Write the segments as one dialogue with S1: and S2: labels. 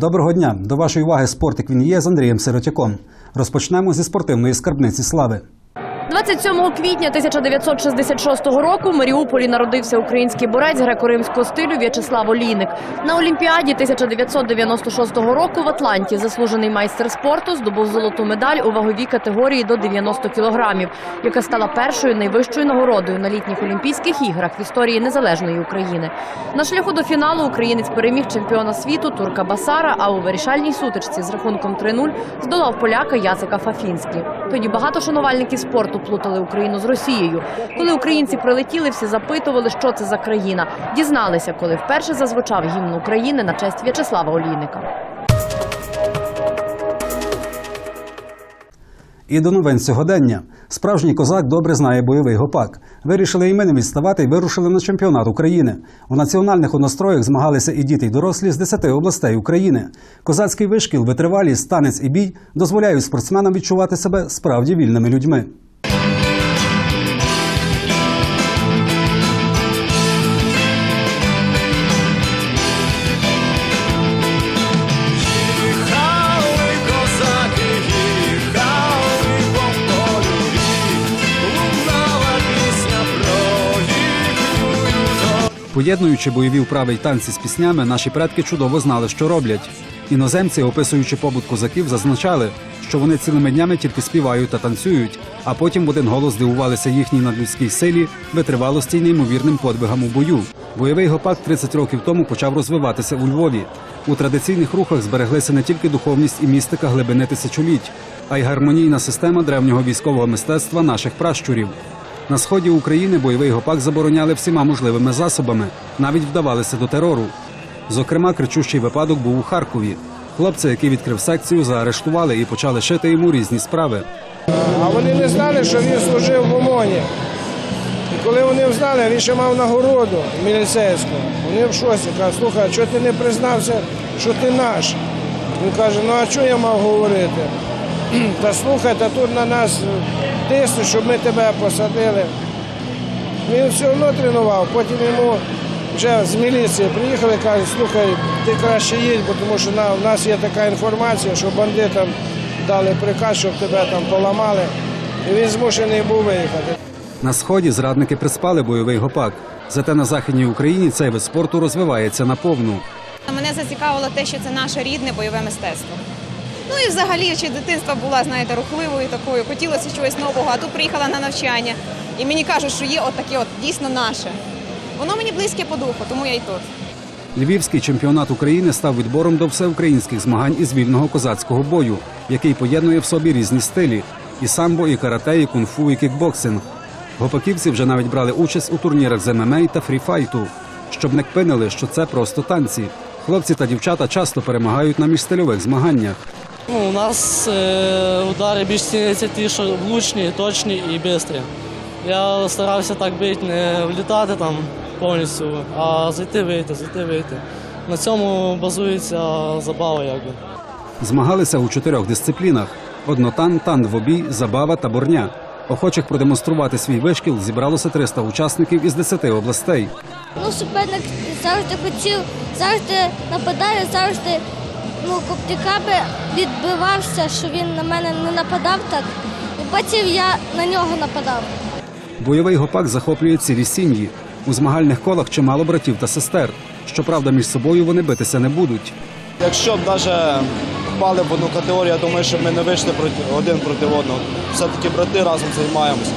S1: Доброго дня! До вашої уваги спортик він є з Андрієм Сиротяком. Розпочнемо зі спортивної скарбниці слави.
S2: 27 квітня 1966 року в Маріуполі народився український борець греко-римського стилю В'ячеслав Олійник. На Олімпіаді 1996 року в Атланті заслужений майстер спорту здобув золоту медаль у ваговій категорії до 90 кілограмів, яка стала першою найвищою нагородою на літніх Олімпійських іграх в історії незалежної України. На шляху до фіналу українець переміг чемпіона світу Турка Басара, а у вирішальній сутичці з рахунком 3-0 здолав поляка Яцека Фафінський. Тоді багато шанувальників спорту плутали Україну з Росією. Коли українці прилетіли, всі запитували, що це за країна. Дізналися, коли вперше зазвучав гімн України на честь В'ячеслава Олійника.
S1: І до новин сьогодення. Справжній козак добре знає бойовий гопак. Вирішили і ми не відставати і вирушили на чемпіонат України. У національних настроях змагалися і діти, і дорослі з 10 областей України. Козацький вишкіл, витривалість, танець і бій дозволяють спортсменам відчувати себе справді вільними людьми. Поєднуючи бойові вправи й танці з піснями, наші предки чудово знали, що роблять. Іноземці, описуючи побут козаків, зазначали, що вони цілими днями тільки співають та танцюють, а потім в один голос дивувалися їхній надлюдській силі, витривалості й неймовірним подвигам у бою. Бойовий гопак 30 років тому почав розвиватися у Львові. У традиційних рухах збереглися не тільки духовність і містика глибини тисячоліть, а й гармонійна система древнього військового мистецтва наших пращурів. На сході України бойовий гопак забороняли всіма можливими засобами, навіть вдавалися до терору. Зокрема, кричущий випадок був у Харкові. Хлопця, який відкрив секцію, заарештували і почали шити йому різні справи.
S3: А вони не знали, що він служив в ОМОНі. І коли вони взнали, він ще мав нагороду міліцейську. Вони в шоці кажуть, слухай, чого ти не признався, що ти наш? Він каже, ну а що я мав говорити? Та слухай, та тут на нас тиснуть, щоб ми тебе посадили. Він все одно тренував, потім йому вже з міліції приїхали, кажуть, слухай, ти краще їдь, бо тому що в нас є така інформація, що бандитам дали приказ, щоб тебе там поламали. І він змушений був виїхати.
S1: На сході зрадники приспали бойовий гопак. Зате на західній Україні цей вид спорту розвивається наповну.
S4: Мене зацікавило те, що це наше рідне бойове мистецтво. Ну і взагалі ще дитинства була, знаєте, рухливою такою, хотілося чогось нового, а тут приїхала на навчання. І мені кажуть, що є от таке от дійсно наше. Воно мені близьке по духу, тому я й тут.
S1: Львівський чемпіонат України став відбором до всеукраїнських змагань із вільного козацького бою, який поєднує в собі різні стилі: і самбо, і карате, і кунг-фу, і кікбоксинг. Гопаківці вже навіть брали участь у турнірах з ММА та фріфайту, щоб не кпинили, що це просто танці. Хлопці та дівчата часто перемагають на міжстильових змаганнях.
S5: Ну, у нас е, удари більш ціняться ті, що влучні, точні і швидкі. Я старався так бити, не влітати там повністю, а зайти вийти, зайти вийти. На цьому базується забава, якби.
S1: Змагалися у чотирьох дисциплінах: однотан, тан двобій, забава та борня. Охочих продемонструвати свій вишкіл зібралося 300 учасників із 10 областей.
S6: Ну, суперник завжди хотів, завжди нападає, завжди ну, Коптікаби відбивався, що він на мене не нападав так. І потім я на нього нападав.
S1: Бойовий гопак захоплює цілі сім'ї. У змагальних колах чимало братів та сестер. Щоправда, між собою вони битися не будуть.
S7: Якщо б навіть впали в одну категорію, я думаю, що ми не вийшли один проти одного. Все-таки брати разом займаємось.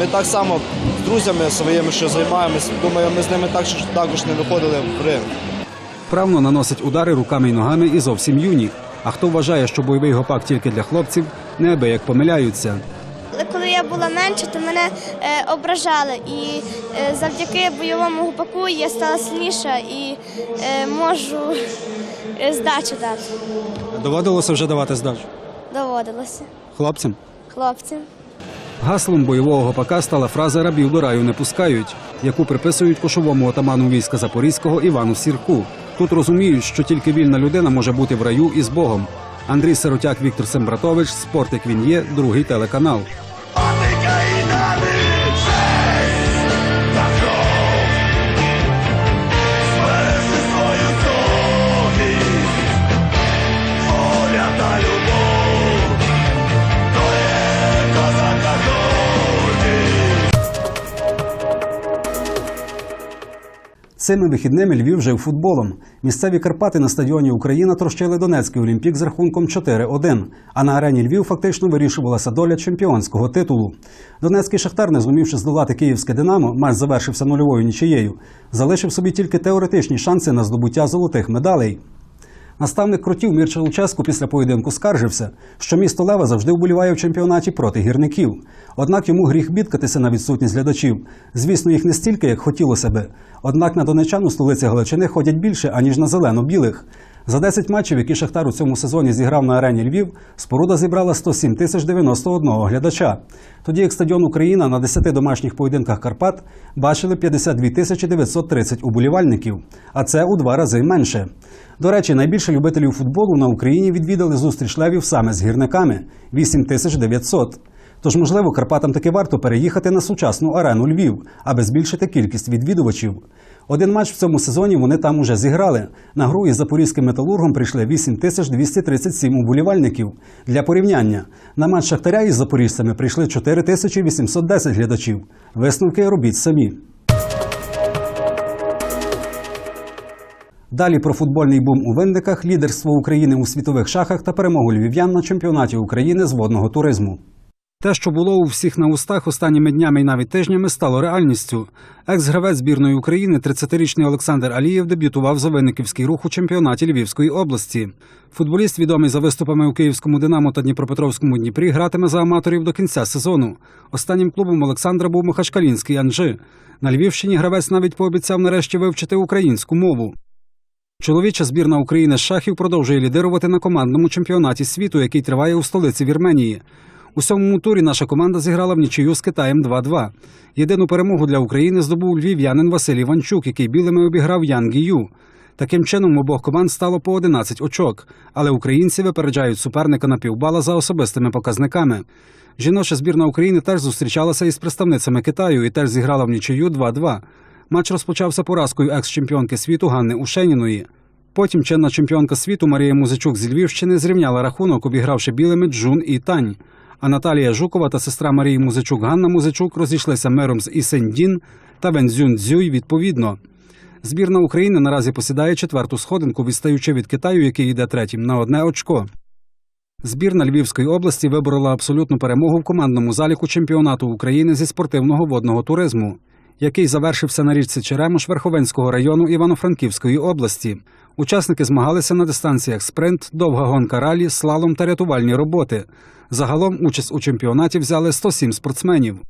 S7: Ми так само з друзями своїми, що займаємось, думаю, ми з ними так, також не виходили в ринг.
S1: Вправно наносять удари руками й ногами і зовсім юні. А хто вважає, що бойовий гопак тільки для хлопців, неабияк помиляються.
S6: Коли я була менше, то мене е, ображали. І е, завдяки бойовому гупаку я стала сильніша і е, можу е, здачу дати.
S1: Доводилося вже давати здачу
S6: Доводилося
S1: хлопцям.
S6: хлопцям.
S1: Гаслом бойового гопака стала фраза рабів до раю не пускають, яку приписують кошовому отаману війська Запорізького Івану Сірку. Тут розуміють, що тільки вільна людина може бути в раю із Богом. Андрій Сиротяк, Віктор Сембратович, спорт як він є, другий телеканал. Цими вихідними Львів жив футболом. Місцеві Карпати на стадіоні Україна трощили Донецький Олімпік з рахунком 4-1. А на арені Львів фактично вирішувалася доля чемпіонського титулу. Донецький Шахтар, не зумівши здолати київське Динамо, матч завершився нульовою нічиєю. Залишив собі тільки теоретичні шанси на здобуття золотих медалей. Наставник крутів Мірча Луческу після поєдинку скаржився, що місто Лева завжди вболіває в чемпіонаті проти гірників. Однак йому гріх бідкатися на відсутність глядачів. Звісно, їх не стільки, як хотілося би. Однак на донечан у столиці Галичини ходять більше, аніж на зелено-білих. За 10 матчів, які Шахтар у цьому сезоні зіграв на арені Львів, споруда зібрала 107 тисяч 91 глядача. Тоді як стадіон Україна на 10 домашніх поєдинках Карпат бачили 52 тисячі 930 уболівальників, а це у два рази менше. До речі, найбільше любителів футболу на Україні відвідали зустріч левів саме з гірниками 8900. Тож, можливо, Карпатам таки варто переїхати на сучасну арену Львів, аби збільшити кількість відвідувачів. Один матч в цьому сезоні вони там уже зіграли. На гру із запорізьким металургом прийшли 8237 уболівальників. Для порівняння на матч Шахтаря із запоріжцями прийшли 4810 глядачів. Висновки робіть самі. Далі про футбольний бум у Винниках, лідерство України у світових шахах та перемогу львів'ян на чемпіонаті України з водного туризму. Те, що було у всіх на устах останніми днями і навіть тижнями, стало реальністю. Екс-гравець збірної України, 30-річний Олександр Алієв, дебютував за винниківський рух у чемпіонаті Львівської області. Футболіст, відомий за виступами у Київському Динамо та Дніпропетровському Дніпрі, гратиме за аматорів до кінця сезону. Останнім клубом Олександра був Махачкалінський Анжи. На Львівщині гравець навіть пообіцяв нарешті вивчити українську мову. Чоловіча збірна України з шахів продовжує лідирувати на командному чемпіонаті світу, який триває у столиці Вірменії. У сьомому турі наша команда зіграла в нічию з Китаєм 2-2. Єдину перемогу для України здобув львів'янин Василь Іванчук, який білими обіграв Ян Гію. Таким чином, обох команд стало по 11 очок, але українці випереджають суперника на півбала за особистими показниками. Жіноча збірна України теж зустрічалася із представницями Китаю і теж зіграла в нічию 2-2. Матч розпочався поразкою екс-чемпіонки світу Ганни Ушеніної. Потім чинна чемпіонка світу Марія Музичук зі Львівщини зрівняла рахунок, обігравши білими Джун і Тань. А Наталія Жукова та сестра Марії Музичук Ганна Музичук розійшлися миром з Ісендін та Вензюн Дзюй відповідно. Збірна України наразі посідає четверту сходинку, відстаючи від Китаю, який йде третім, на одне очко. Збірна Львівської області виборола абсолютну перемогу в командному заліку чемпіонату України зі спортивного водного туризму, який завершився на річці Черемош Верховенського району Івано-Франківської області. Учасники змагалися на дистанціях спринт, довга гонка ралі, слалом та рятувальні роботи. Загалом участь у чемпіонаті взяли 107 спортсменів.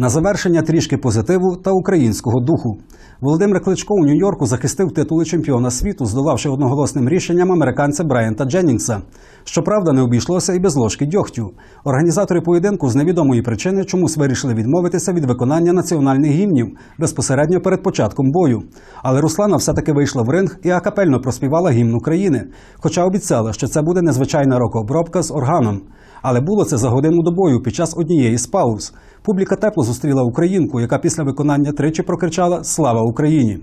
S1: На завершення трішки позитиву та українського духу. Володимир Кличко у Нью-Йорку захистив титули чемпіона світу, здолавши одноголосним рішенням американця Брайанта Дженнінгса. Щоправда, не обійшлося і без ложки дьогтю. Організатори поєдинку з невідомої причини чомусь вирішили відмовитися від виконання національних гімнів безпосередньо перед початком бою. Але Руслана все-таки вийшла в ринг і акапельно проспівала гімн України, хоча обіцяла, що це буде незвичайна рок-обробка з органом. Але було це за годину до бою під час однієї з пауз. Публіка тепло зустріла українку, яка після виконання тричі прокричала Слава Україні!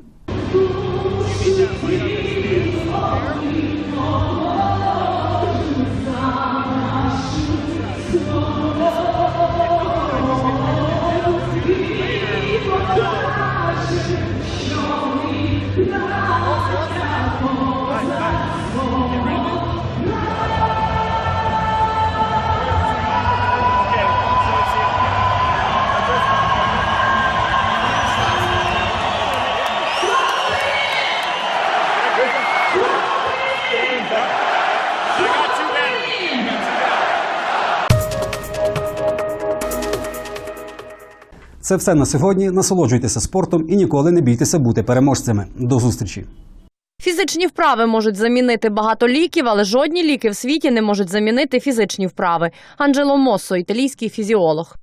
S1: Це все на сьогодні. Насолоджуйтеся спортом і ніколи не бійтеся бути переможцями. До зустрічі!
S2: Фізичні вправи можуть замінити багато ліків, але жодні ліки в світі не можуть замінити фізичні вправи. Анджело Моссо, італійський фізіолог.